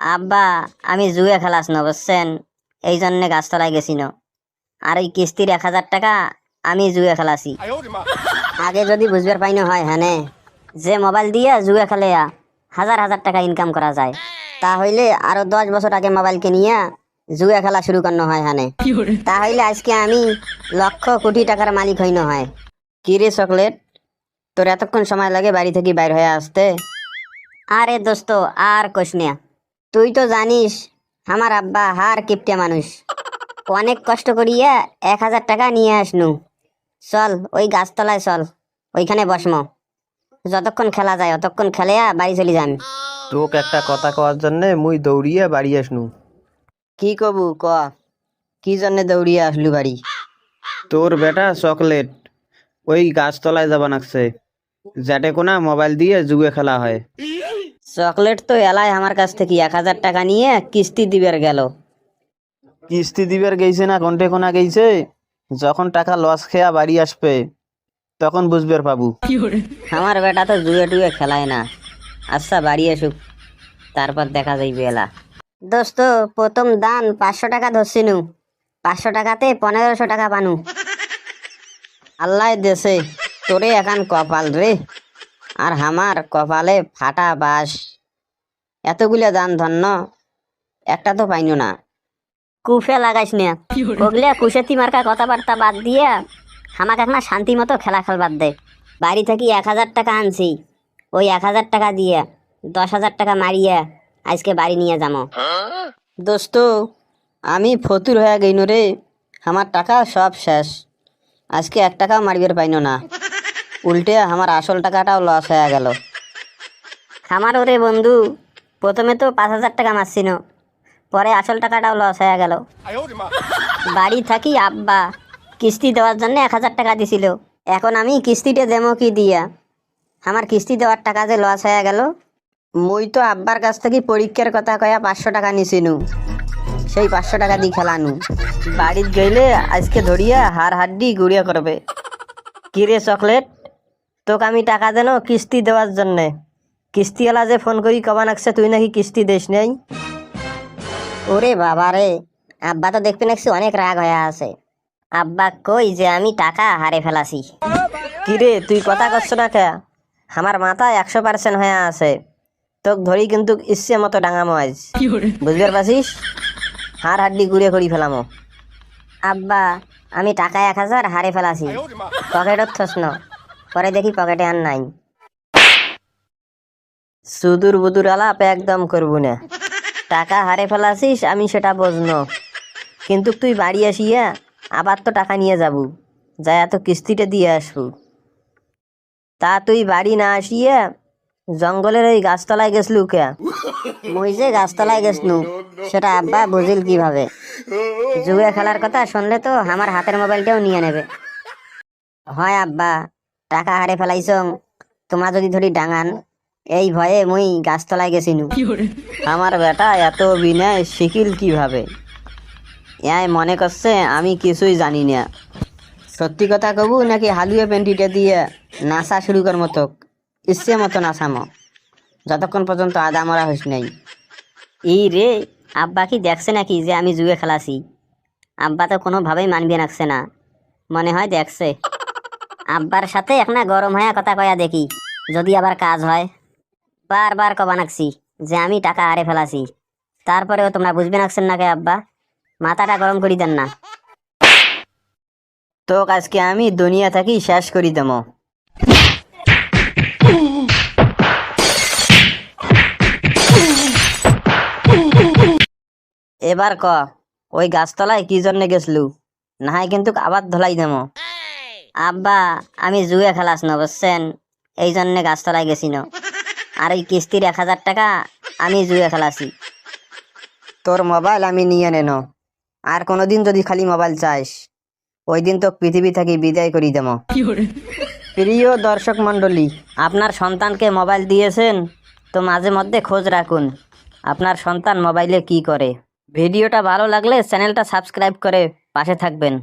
আব্বা আমি জুয়ে খেলাস না বুঝছেন? এই জন্যে গাছতলায় গেছিল আর ওই কিস্তির এক হাজার টাকা আমি জুয়ে খেলাছি আগে যদি বুঝবার পাইনি হয় হ্যাঁ যে মোবাইল দিয়ে জুয়ে খেলে হাজার হাজার টাকা ইনকাম করা যায়। তাহলে আরও দশ বছর আগে মোবাইলকে নিয়ে জুয়ে খেলা শুরু করানো হয় হানে তাহলে আজকে আমি লক্ষ কোটি টাকার মালিক হইন হয়। কি রে চকলেট? তোর এতক্ষণ সময় লাগে বাড়ি থেকে বাইর হয়ে আসতে। আরে দোস্ত আর কোশ না। তুই তো জানিস আমার আব্বা হার কিপটে মানুষ। অনেক কষ্ট করিয়া এক হাজার টাকা নিয়ে আসনু। চল ওই গাছতলায় চল ওইখানে বসম। যতক্ষণ খেলা যায় অতক্ষণ খেলেয়া বাড়ি চলে যান। তোকে একটা কথা কওয়ার জন্য মুই দৌড়িয়া বাড়ি আসনু। কি কবু ক? কি জন্য দৌড়িয়ে আসলু বাড়ি? তোর বেটা চকলেট ওই গাছতলায় যাবা নাকছে যাতে কোনা মোবাইল দিয়ে জুয়ে খেলা হয়। চকলেট তো এলাই আমার কাছ থেকে এক হাজার টাকা নিয়ে কিস্তি দিবার গেল। কিস্তি দিবার গেছে না কন্টে কোনা গেছে যখন টাকা লস খেয়া বাড়ি আসবে তখন বুঝবার পাবু। আমার বেটা তো জুয়ে টুয়ে খেলায় না। আচ্ছা বাড়ি আসুক তারপর দেখা যাইবে এলা। দোস্ত প্রথম দান পাঁচশো টাকা ধরছিনু পাঁচশো টাকাতে পনেরোশো টাকা পানু আল্লাহ দেশে তোরে একান কপাল রে। আর আমার কপালে ফাটা বাস। এতগুলো দান ধন্য একটা তো পাইনু না। কুফে লাগাইস না ওগুলা কুশেতি মার্কা কথাবার্তা বাদ দিয়া আমাকে এখন শান্তি মতো খেলা খেলবার দে। বাড়ি থেকে এক হাজার টাকা আনছি। ওই এক হাজার টাকা দিয়া দশ হাজার টাকা মারিয়া আজকে বাড়ি নিয়ে যাব দোস্ত আমি ফতুর হয়ে গইন রে। আমার টাকা সব শেষ। আজকে এক টাকাও মারিবার পাইন না। উল্টে আমার আসল টাকাটাও লস হয়ে গেল। আমার ওরে বন্ধু, প্রথমে তো পাঁচ হাজার টাকা মারছিল, পরে আসল টাকাটাও লস হয়ে গেল। বাড়ি থাকি আব্বা, কিস্তি দেওয়ার জন্য এক হাজার টাকা দিছিল। এখন আমি কিস্তিটা দেবো কি দিয়া? আমার কিস্তি দেওয়ার টাকা যে লস হয়ে গেল, মই তো আব্বার কাছ থেকে পরীক্ষার কথা কয়া পাঁচশো টাকা নিছিনু। সেই পাঁচশো টাকা দিয়ে খেলানু। বাড়িত গেলে আজকে ধরিয়া হার হাড্ডি গুড়িয়া করবে। কিরে চকলেট? তোকে আমি টাকা দেন কিস্তি দেওয়ার জন্যে। কিস্তিওয়ালা যে ফোন করি কবা নাকছে তুই নাকি কিস্তি দিস নেই? ওরে বাবা রে আব্বা তো দেখতে নাকছি অনেক রাগ হয়ে আছে। আব্বা কই যে আমি টাকা হারে ফেলাছি। কিরে তুই কথা করছ না কে? আমার মাথা একশো পার্সেন্ট হয়ে আছে। তোক ধরি কিন্তু ইচ্ছে মতো ডাঙামো আজ। বুঝবার পারছিস? হার হাড্ডি গুড়ে করি ফেলামো। আব্বা আমি টাকা এক হাজার হারে ফেলাছি। পকেটত থস ন। পরে দেখি পকেটে আর নাই। সুদূর বুদুর আলাপ একদম করব না। টাকা হারে ফেলাছিস, আমি সেটা বুঝনো। কিন্তু তুই বাড়ি আসিয়া আবার তো টাকা নিয়ে যাবু। যাই এত কিস্তিটা দিয়ে আসবু। তা তুই বাড়ি না আসিয়া জঙ্গলের ওই গাছতলায় গেছলু কে? মুই যে গাছতলায় গেছলু, সেটা আব্বা বুঝিল কীভাবে? জুয়ে খেলার কথা শুনলে তো আমার হাতের মোবাইলটাও নিয়ে নেবে। হয় আব্বা টাকা হারে ফেলাইছ। তোমার যদি ধরি ডাঙান এই ভয়ে মুই গাছতলায় গেছিনু। আমার বেটা এত বিনয় শিখিল কীভাবে? ইয়াই মনে করছে আমি কিছুই জানি না। সত্যি কথা কবু নাকি হালুয়ে পেন্টিটা দিয়ে নাচা শুরু কর মতো? ইচ্ছে মতো নাচামো। যতক্ষণ পর্যন্ত আদা মরা হইস নাই। এই রে আব্বা কি দেখছে নাকি যে আমি জুয়ে খেলাছি? আব্বা তো কোনোভাবেই মানবে রাখছে না। মনে হয় দেখছে। আব্বার সাথে এখন গরম হয়ে কথা কয়া দেখি, যদি আবার কাজ হয়। বারবার কবা নাকছি যে আমি টাকা হারে ফেলাছি। তারপরেও তোমরা বুঝবে নাকছেন না কে আব্বা? মাথাটা গরম করি দেন না। তো আজকে আমি দুনিয়া থাকি শেষ করি দেবো এবার ক, ওই গাছতলায় কি জন্য গেছলু? নাহাই কিন্তু আবার ধলাই দেবো আব্বা আমি জুয়ে খেলাস না বুঝছেন? এই জন্যে গাছতলায় গেছি না। আর ওই কিস্তির এক হাজার টাকা আমি জুয়ে খেলাছি। তোর মোবাইল আমি নিয়ে নেন আর কোনোদিন যদি খালি মোবাইল চাস ওই দিন তো পৃথিবী থেকে বিদায় করি দেবো। প্রিয় দর্শক মণ্ডলী আপনার সন্তানকে মোবাইল দিয়েছেন তো মাঝে মধ্যে খোঁজ রাখুন আপনার সন্তান মোবাইলে কি করে। ভিডিওটা ভালো লাগলে চ্যানেলটা সাবস্ক্রাইব করে পাশে থাকবেন।